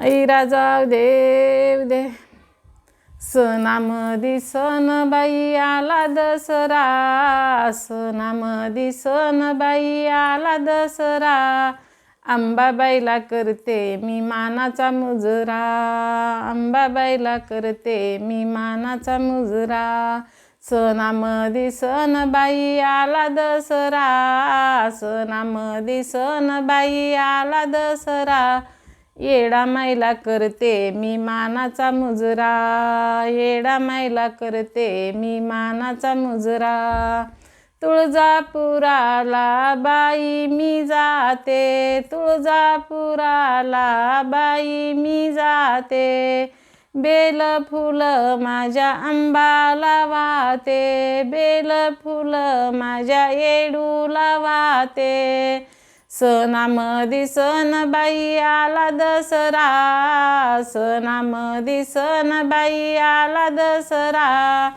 ऐरा जाऊ देव दे. सणामधी सण बाई आला दसरा. सणामधी सण बाई आला दसरा. अंबाबाईला करते मी मानाचा मुजरा. अंबाबाईला करते मी मानाचा मुजरा. सणामधी सण बाई आला दसरा. सणामधी सण बाई आला दसरा. येडा माईला करते मी मानाचा मुजरा. येडा मैला करते मी मानाचा मुजरा. तुळजापुराला बाई मी जाते तुळजापुराला बाई मी जाते. बेल फुलं माझ्या आंबाला वाते बेल फुलं माझ्या येडूला वाते सणामधी सण बाई आला दसरा. सणामधी सण बाई आला दसरा.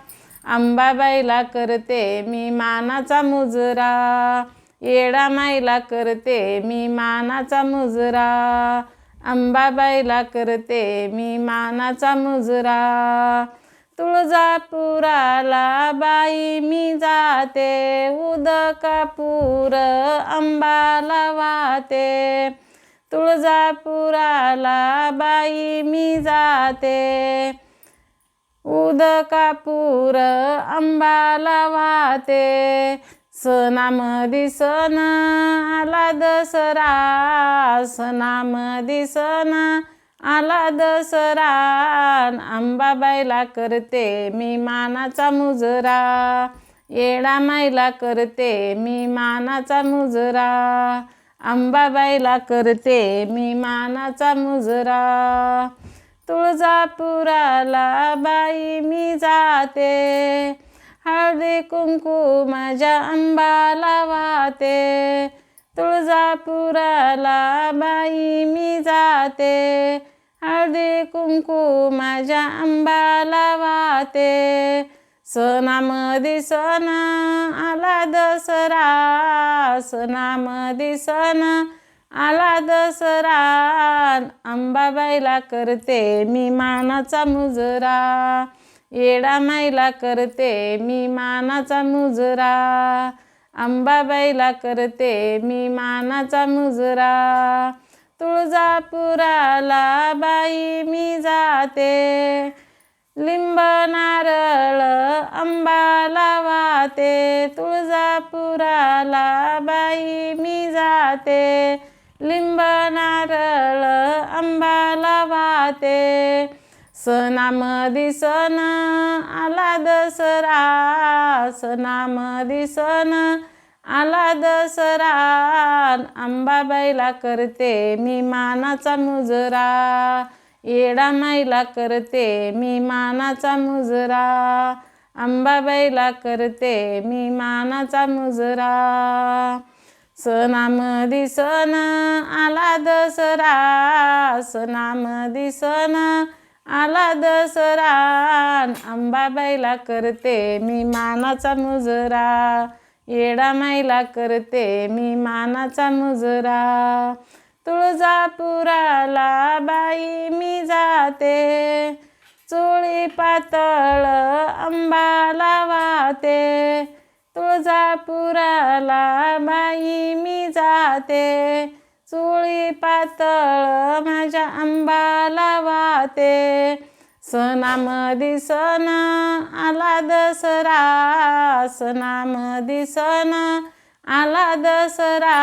अंबाबाईला करते मी मानाचा मुजरा. येडा माईला करते मी मानाचा मुजरा. अंबाबाईला करते मी मानाचा मुजरा. तुळजापुराला बाई मी जाते. उदकापूर अंबाला वाते तुळजापुराला बाई मी जाते. उदकापूर अंबाला वाते सनाम दिसन आला दसरा. सनाम दिसन आला दसरा अंबाबाईला करते मी मानाचा मुजरा. येडा माईला करते मी मानाचा मुजरा. अंबाबाईला करते मी मानाचा मुजरा. तुळजापुराला बाई मी जाते. हळदी कुंकू माझ्या अंबाला वाहते. तुळजापुराला बाई मी जाते. हळदी कुंकू माझ्या आंबाला वाते सणामधी सण आला दसरा. सणामधी सण आला दसरा. अंबाबाईला करते मी मानाचा मुजरा. येडा माईला करते मी मानाचा मुजरा. अंबाबाईला करते मी मानाचा मुजरा. तुळजापुराला बाई मी जाते. लिंब नारळ अंबाला वाहते तुळजापुराला बाई मी जाते. लिंब नारळ अंबाला वाहते सनाम दिसन आला दसरा. सनाम दिसन आला दसरा अंबाबाईला करते मी मानाचा मुजरा. येडा माईला करते मी मानाचा मुजरा. अंबाबाईला करते मी मानाचा मुजरा. सणामधी सण आला दसरा सणामधी सण आला दसरा. अंबाबाईला करते मी मानाचा मुजरा. येडा माईला करते मी मानाचा मुजरा. तुळजापुराला बाई मी जाते. चोळी पातळ अंबाला वाहते. तुळजापुराला बाई मी जाते. चोळी पातळ माझ्या अंबाला वाहते. सणामधी दिसन आला दसरा सणामधी दिसन आला दसरा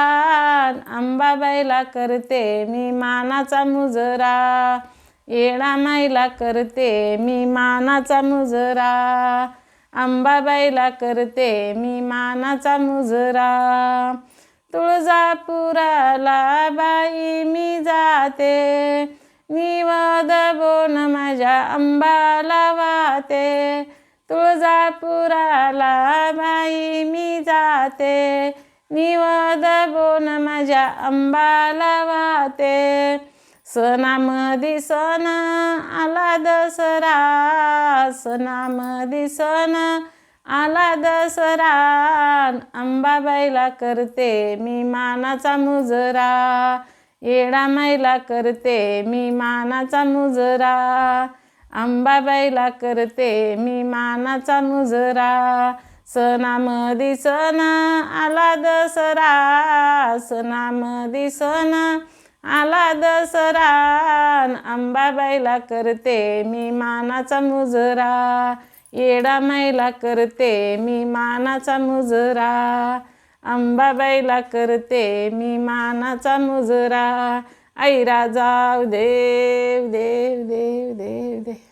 अंबाबाईला करते मी मानाचा मुजरा येडा माईला करते मी मानाचा मुजरा अंबाबाईला करते मी मानाचा मुजरा. तुळजापुराला बाई मी जाते निवद माझ्या अंबाला वाते तुळजापुराला बाई मी जाते. निवद माझ्या अंबाला वाते सणामधी सण आला दसरा सणामधी सण आला दसरा. अंबाबाईला करते मी मानाचा मुजरा. येडा मैला करते मी मानाचा मुजरा. अंबाबाईला करते मी मानाचा मुजरा. सणामधी सण आला दसरा. सणामधी सण आला दसरा. अंबाबाईला करते मी मानाचा मुजरा. येडा मैला करते मी मानाचा मुजरा. अंबाबाईला करते मी मानाचा मुजरा. आई राजा देव देव देव देव देव